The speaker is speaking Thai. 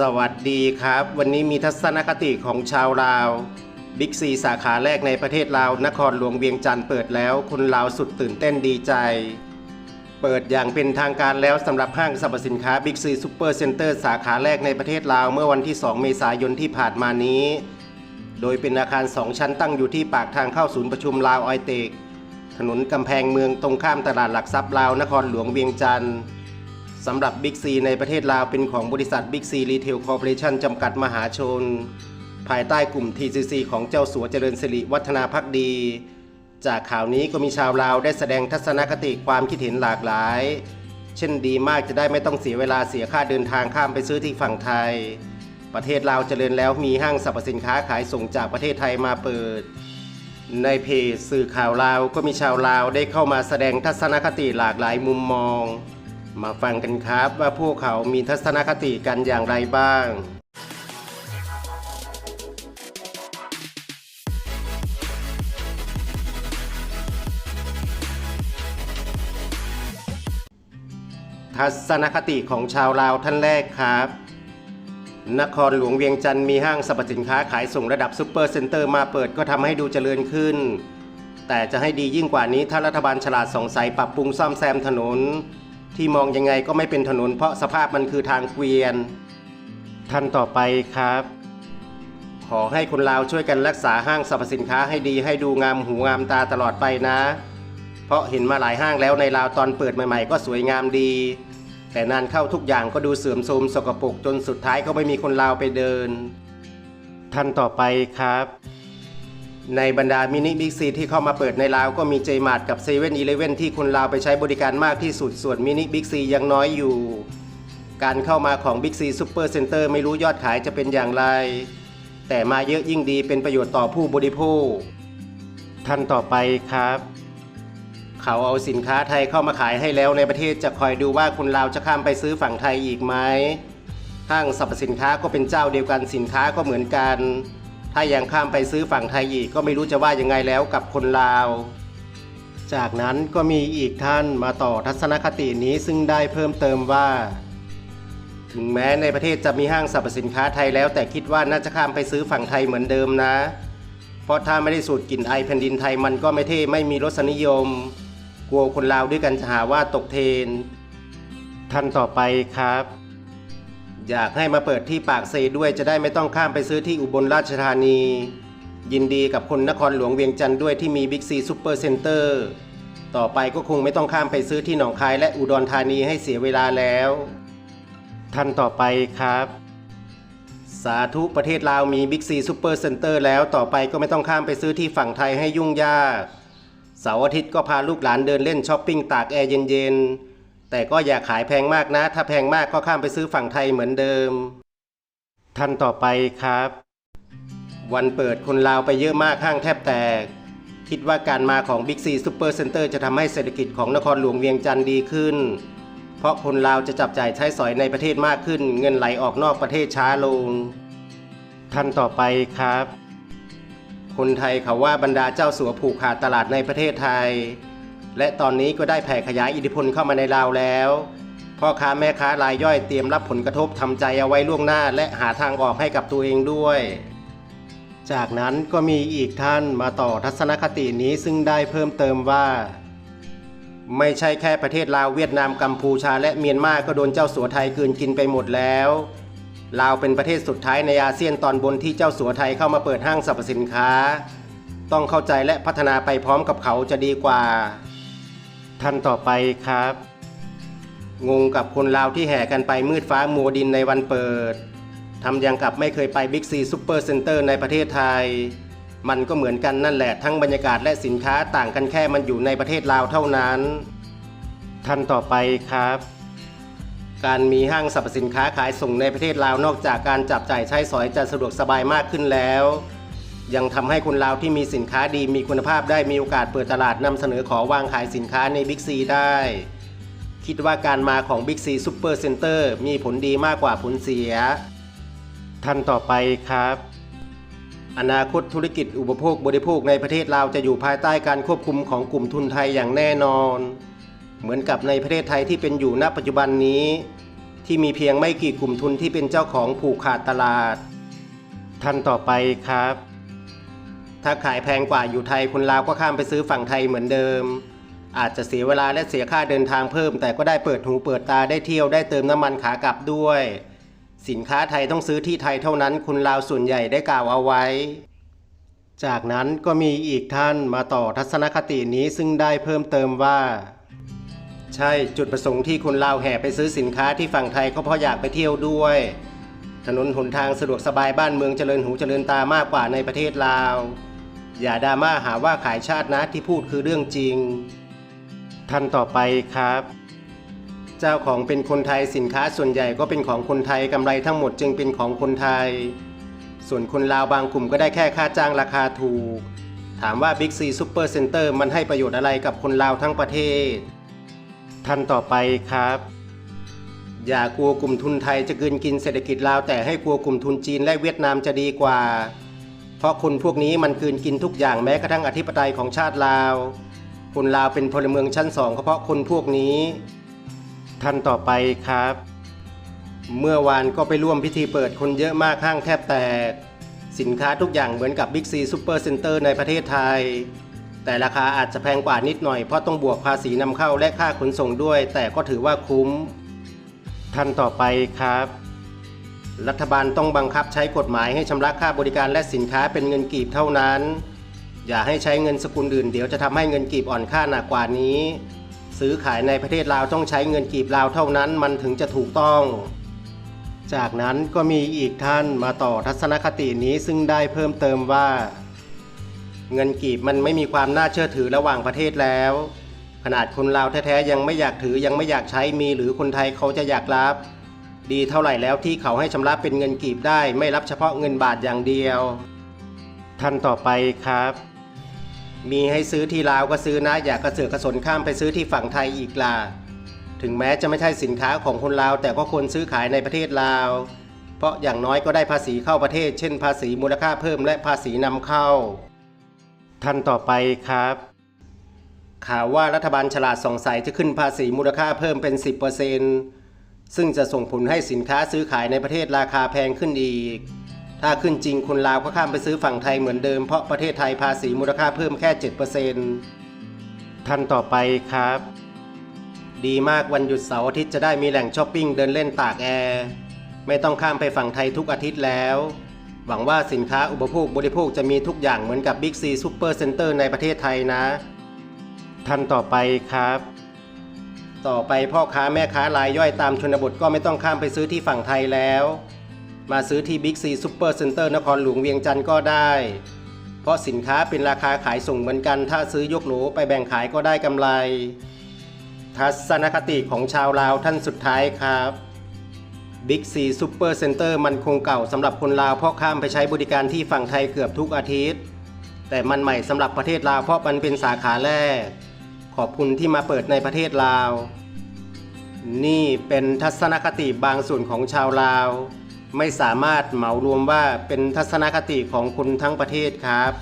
สวัสดีครับ วันนี้มีทัศนคติของชาวลาวบิ๊กซีสาขาแรกในประเทศลาว นครหลวงเวียงจันทร์เปิดแล้ว คนลาวสุดตื่นเต้นดีใจ เปิดอย่างเป็นทางการแล้วสำหรับห้างสรรพสินค้าบิ๊กซีซูเปอร์เซ็นเตอร์สาขาแรกในประเทศลาว เมื่อวันที่ 2 เมษายนที่ผ่านมานี้ โดยเป็นอาคาร 2 ชั้นตั้งอยู่ที่ปากทางเข้าศูนย์ประชุมลาวออยเตก ถนนกำแพงเมืองตรงข้ามตลาดหลักทรัพย์ลาวนครหลวงเวียงจันทร์ สำหรับบิ๊กซีในประเทศลาวเป็นของบริษัทบิ๊กซีรีเทลคอร์ปอเรชั่นจำกัดมหาชน ภายใต้กลุ่ม TCC ของเจ้าสัวเจริญสิริวัฒนาพักดี จากข่าวนี้ก็มีชาวลาวได้แสดงทัศนคติความคิดเห็นหลากหลาย เช่นดีมากจะได้ไม่ต้องเสียเวลาเสียค่าเดินทางข้ามไปซื้อที่ฝั่งไทย ประเทศลาวเจริญแล้วมีห้างสรรพสินค้าขายส่งจากประเทศไทยมาเปิดในเพจสื่อข่าวลาวก็มีชาวลาวได้เข้ามาแสดงทัศนคติหลากหลายมุมมอง มาฟังกันครับว่าพวกเขามีทัศนคติกันอย่างไรบ้าง ทัศนคติของชาวลาวท่านแรกครับ นครหลวงเวียงจันทร์มีห้างสรรพสินค้าขายส่งระดับซูเปอร์เซ็นเตอร์มาเปิดก็ทำให้ดูเจริญขึ้น แต่จะให้ดียิ่งกว่านี้ถ้ารัฐบาลฉลาดสงสัยปรับปรุงซ่อมแซมถนน ที่มองยังไงก็ไม่เป็นถนนเพราะสภาพมันคือทางเกวียน ท่านต่อไปครับ ขอให้คนลาวช่วยกันรักษาห้างสรรพสินค้าให้ดีให้ดูงามหูงามตาตลอดไปนะ เพราะเห็นมาหลายห้างแล้วในลาวตอนเปิดใหม่ๆ ก็สวยงามดี แต่นานเข้าทุกอย่างก็ดูเสื่อมโทรมสกปรกจนสุดท้ายก็ไม่มีคนลาวไปเดิน ท่านต่อไปครับ ในบรรดามินิบิ๊กซีที่เข้ามาเปิดในลาวก็มีเจมาร์ทกับเซเว่นอีเลเว่นที่คนลาวไปใช้บริการมากที่สุด ส่วนมินิบิ๊กซียังน้อยอยู่ การเข้ามาของบิ๊กซีซูเปอร์เซ็นเตอร์ไม่รู้ยอดขายจะเป็นอย่างไร แต่มาเยอะยิ่งดีเป็นประโยชน์ต่อผู้บริโภค ท่านต่อไปครับ เขาเอาสินค้าไทยเข้ามาขายให้แล้วในประเทศจะคอยดูว่าคนลาวจะข้ามไปซื้อฝั่งไทยอีกไหมห้างสรรพสินค้าก็เป็นเจ้าเดียวกันสินค้าก็เหมือนกัน ถ้ายังข้ามไปซื้อฝั่งไทยอีกก็ไม่รู้จะว่ายังไงแล้วกับคนลาว จากนั้นก็มีอีกท่านมาต่อทัศนคตินี้ซึ่งได้เพิ่มเติมว่า ถึงแม้ในประเทศจะมีห้างสรรพสินค้าไทยแล้ว แต่คิดว่าน่าจะข้ามไปซื้อฝั่งไทยเหมือนเดิมนะ เพราะถ้าไม่ได้สูตรกลิ่นไอแผ่นดินไทยมันก็ไม่เท่ไม่มีรสนิยม กลัวคนลาวด้วยกันจะหาว่าตกเทรนท่านต่อไปครับ อยากให้มาเปิดที่ปากเซด้วยจะได้ไม่ต้องข้ามไปซื้อที่อุบลราชธานี ยินดีกับคนนครหลวงเวียงจันทร์ด้วยที่มีบิ๊กซีซูเปอร์เซ็นเตอร์ต่อไปก็คงไม่ต้องข้ามไปซื้อที่หนองคายและอุดรธานีให้เสียเวลาแล้วท่านต่อไปครับ สาธุประเทศลาวมีบิ๊กซีซูเปอร์เซ็นเตอร์แล้วต่อไปก็ไม่ต้องข้ามไปซื้อที่ฝั่งไทยให้ยุ่งยากเสาร์อาทิตย์ก็พาลูกหลานเดินเล่นช้อปปิ้งตากแอร์เย็นๆ แต่ก็อย่าขายแพงมากนะ ถ้าแพงมากก็ข้ามไปซื้อฝั่งไทยเหมือนเดิม ท่านต่อไปครับ วันเปิดคนลาวไปเยอะมากห้างแทบแตก คิดว่าการมาของ Big C Super Center จะทำให้เศรษฐกิจของนครหลวงเวียงจันทร์ดีขึ้น เพราะคนลาวจะจับจ่ายใช้สอยในประเทศมากขึ้น เงินไหลออกนอกประเทศช้าลง ท่านต่อไปครับ คนไทยเขาว่าบรรดาเจ้าสัวผูกขาดตลาดในประเทศไทย และตอนนี้ก็ได้แผ่ขยายอิทธิพลเข้ามาในลาวแล้ว พ่อค้าแม่ค้ารายย่อยเตรียมรับผลกระทบทำใจเอาไว้ล่วงหน้า และหาทางออกให้กับตัวเองด้วย จากนั้นก็มีอีกท่านมาต่อทัศนคตินี้ซึ่งได้เพิ่มเติมว่า ไม่ใช่แค่ประเทศลาวเวียดนามกัมพูชา และเมียนมาก็โดนเจ้าสัวไทยกลืนกินไปหมดแล้วลาวเป็นประเทศสุดท้ายในอาเซียนตอนบนที่เจ้าสัวไทยเข้ามาเปิดห้างสรรพสินค้า ต้องเข้าใจและพัฒนาไปพร้อมกับเขาจะดีกว่า ท่านต่อไปครับ งงกับคนลาวที่แห่กันไปมืดฟ้ามัวดินในวันเปิดทำยังกับไม่เคยไปบิ๊กซีซูเปอร์เซ็นเตอร์ในประเทศไทย มันก็เหมือนกันนั่นแหละทั้งบรรยากาศและสินค้าต่างกันแค่มันอยู่ในประเทศลาวเท่านั้น ท่านต่อไปครับ การมีห้างสรรพสินค้าขายส่งในประเทศลาวนอกจากการจับจ่ายใช้สอยจะสะดวกสบายมากขึ้นแล้ว ยังทำให้คนลาวที่มีสินค้าดีมีคุณภาพได้มีโอกาสเปิดตลาดนำเสนอขอวางขายสินค้าในบิ๊กซีได้ คิดว่าการมาของ Big C Super Center มีผลดีมากกว่าผลเสีย ท่านต่อไปครับอนาคตธุรกิจอุปโภคบริโภคในประเทศลาวจะอยู่ภายใต้การควบคุมของกลุ่มทุนไทยอย่างแน่นอน เหมือนกับในประเทศไทยที่เป็นอยู่ณปัจจุบันนี้ทที่มีเพียงไม่กี่กลุ่มทุนที่เป็นเจ้าของผูกขาดตลาด ท่านต่อไปครับ ถ้าขายแพงกว่าอยู่ไทยคนลาวก็ข้ามไปซื้อฝั่งไทยเหมือนเดิม อาจจะเสียเวลาและเสียค่าเดินทางเพิ่ม แต่ก็ได้เปิดหูเปิดตาได้เที่ยวได้เติมน้ำมันขากลับด้วย สินค้าไทยต้องซื้อที่ไทยเท่านั้นคุณลาวส่วนใหญ่ได้กล่าวเอาไว้ จากนั้นก็มีอีกท่านมาต่อทัศนคตินี้ซึ่งได้เพิ่มเติมว่าใช่จุดประสงค์ที่คนลาวแห่ไปซื้อสินค้าที่ฝั่งไทยก็เพราะอยากไปเที่ยวด้วย ถนนหนทางสะดวกสบายบ้านเมืองเจริญหูเจริญตามากกว่าในประเทศลาว อย่าดราม่าหาว่าขายชาตินะที่พูดคือเรื่องจริง ท่านต่อไปครับ เจ้าของเป็นคนไทยสินค้าส่วนใหญ่ก็เป็นของคนไทยกำไรทั้งหมดจึงเป็นของคนไทย ส่วนคนลาวบางกลุ่มก็ได้แค่ค่าจ้างราคาถูก ถามว่า Big C Super Center มันให้ประโยชน์อะไรกับคนลาวทั้งประเทศ ท่านต่อไปครับอย่ากลัวกลุ่มทุนไทยจะกลืนกินเศรษฐกิจลาวแต่ให้กลัวกลุ่มทุนจีนและเวียดนามจะดีกว่า เพราะคนพวกนี้มันกลืนกินทุกอย่างแม้กระทั่งอธิปไตยของชาติลาว คนลาวเป็นพลเมืองชั้นสองเพราะคนพวกนี้ ท่านต่อไปครับ เมื่อวานก็ไปร่วมพิธีเปิดคนเยอะมากห้างแทบแตก สินค้าทุกอย่างเหมือนกับ Big C Super Center ในประเทศไทย แต่ราคาอาจจะแพงกว่านิดหน่อยเพราะต้องบวกภาษีนำเข้าและค่าขนส่งด้วย แต่ก็ถือว่าคุ้ม ท่านต่อไปครับ รัฐบาลต้องบังคับใช้กฎหมายให้ชำระค่าบริการและสินค้าเป็นเงินกีบเท่านั้น อย่าให้ใช้เงินสกุลอื่นเดี๋ยวจะทำให้เงินกีบอ่อนค่าหนักกว่านี้ ซื้อขายในประเทศลาวต้องใช้เงินกีบลาวเท่านั้นมันถึงจะถูกต้อง จากนั้นก็มีอีกท่านมาต่อทัศนคตินี้ซึ่งได้เพิ่มเติมว่า เงินกีบมันไม่มีความน่าเชื่อถือระหว่างประเทศแล้ว ขนาดคนลาวแท้ๆยังไม่อยากถือยังไม่อยากใช้มีหรือคนไทยเขาจะอยากรับ ดีเท่าไหร่แล้วที่เขาให้ชำระเป็นเงินกีบได้ ไม่รับเฉพาะเงินบาทอย่างเดียว ท่านต่อไปครับ มีให้ซื้อที่ลาวก็ซื้อนะอย่ากระเสือกกระสนข้ามไปซื้อที่ฝั่งไทยอีกล่ะถึงแม้จะไม่ใช่สินค้าของคนลาว แต่ก็ควรซื้อขายในประเทศลาว เพราะอย่างน้อยก็ได้ภาษีเข้าประเทศ เช่น ภาษีมูลค่าเพิ่มและภาษีนำเข้า ท่านต่อไปครับข่าวว่ารัฐบาลฉลาดสงสัยจะขึ้นภาษีมูลค่าเพิ่มเป็น 10% ซึ่งจะส่งผลให้สินค้าซื้อขายในประเทศราคาแพงขึ้นอีก ถ้าขึ้นจริงคนลาวก็ข้ามไปซื้อฝั่งไทยเหมือนเดิมเพราะประเทศไทยภาษีมูลค่าเพิ่มแค่ 7%ท่านต่อไปครับ ดีมากวันหยุดเสาร์อาทิตย์จะได้มีแหล่งช้อปปิ้งเดินเล่นตากแอร์ไม่ต้องข้ามไปฝั่งไทยทุกอาทิตย์แล้ว หวังว่าสินค้าอุปโภคบริโภคจะมีทุกอย่างเหมือนกับ Big C Super Center ในประเทศไทยนะ ท่านต่อไปครับ ต่อไปพ่อค้าแม่ค้ารายย่อยตามชนบทก็ไม่ต้องข้ามไปซื้อที่ฝั่งไทยแล้ว มาซื้อที่ Big C Super Center นเตอร์นครหลวงเวียงจันทร์ก็ได้ เพราะสินค้าเป็นราคาขายส่งเหมือนกัน ถ้าซื้อยกโหลไปแบ่งขายก็ได้กำไร ทัศนคติของชาวลาวท่านสุดท้ายครับ Big C Super Center มันคงเก่าสำหรับคนลาวเพราะข้ามไปใช้บริการที่ฝั่งไทยเกือบทุกอาทิตย์ แต่มันใหม่สำหรับประเทศลาวเพราะมันเป็นสาขาแรก ขอบคุณที่มาเปิดในประเทศลาว นี่เป็นทัศนคติบางส่วนของชาวลาว ไม่สามารถเหมารวมว่าเป็นทัศนคติของคนทั้งประเทศครับ